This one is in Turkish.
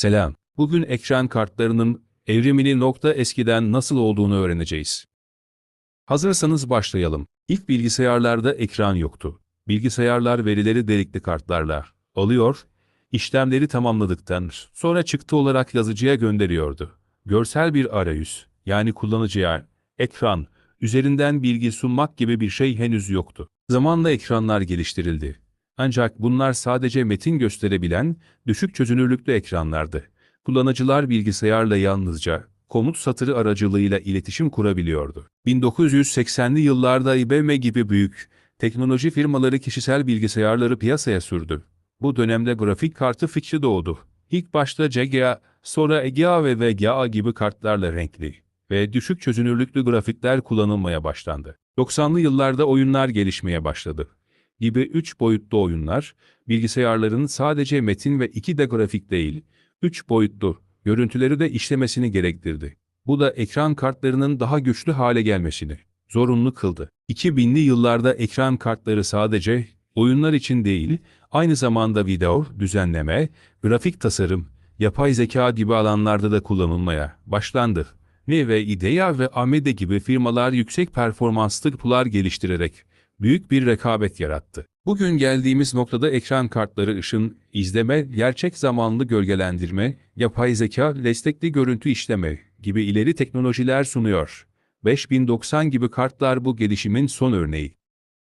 Selam. Bugün ekran kartlarının evrimini nokta eskiden nasıl olduğunu öğreneceğiz. Hazırsanız başlayalım. İlk bilgisayarlarda ekran yoktu. Bilgisayarlar verileri delikli kartlarla alıyor, işlemleri tamamladıktan sonra çıktı olarak yazıcıya gönderiyordu. Görsel bir arayüz, yani kullanıcıya ekran, üzerinden bilgi sunmak gibi bir şey henüz yoktu. Zamanla ekranlar geliştirildi. Ancak bunlar sadece metin gösterebilen, düşük çözünürlüklü ekranlardı. Kullanıcılar bilgisayarla yalnızca komut satırı aracılığıyla iletişim kurabiliyordu. 1980'li yıllarda IBM gibi büyük teknoloji firmaları kişisel bilgisayarları piyasaya sürdü. Bu dönemde grafik kartı fikri doğdu. İlk başta CGA, sonra EGA ve VGA gibi kartlarla renkli ve düşük çözünürlüklü grafikler kullanılmaya başlandı. 90'lı yıllarda oyunlar gelişmeye başladı. Gibi 3 boyutlu oyunlar, bilgisayarların sadece metin ve 2D grafik değil, 3 boyutlu görüntüleri de işlemesini gerektirdi. Bu da ekran kartlarının daha güçlü hale gelmesini zorunlu kıldı. 2000'li yıllarda ekran kartları sadece oyunlar için değil, aynı zamanda video, düzenleme, grafik tasarım, yapay zeka gibi alanlarda da kullanılmaya başlandı. Ve IDEA ve AMD gibi firmalar yüksek performanslı pular geliştirerek büyük bir rekabet yarattı. Bugün geldiğimiz noktada ekran kartları ışın, izleme, gerçek zamanlı gölgelendirme, yapay zeka, destekli görüntü işleme gibi ileri teknolojiler sunuyor. 5090 gibi kartlar bu gelişimin son örneği.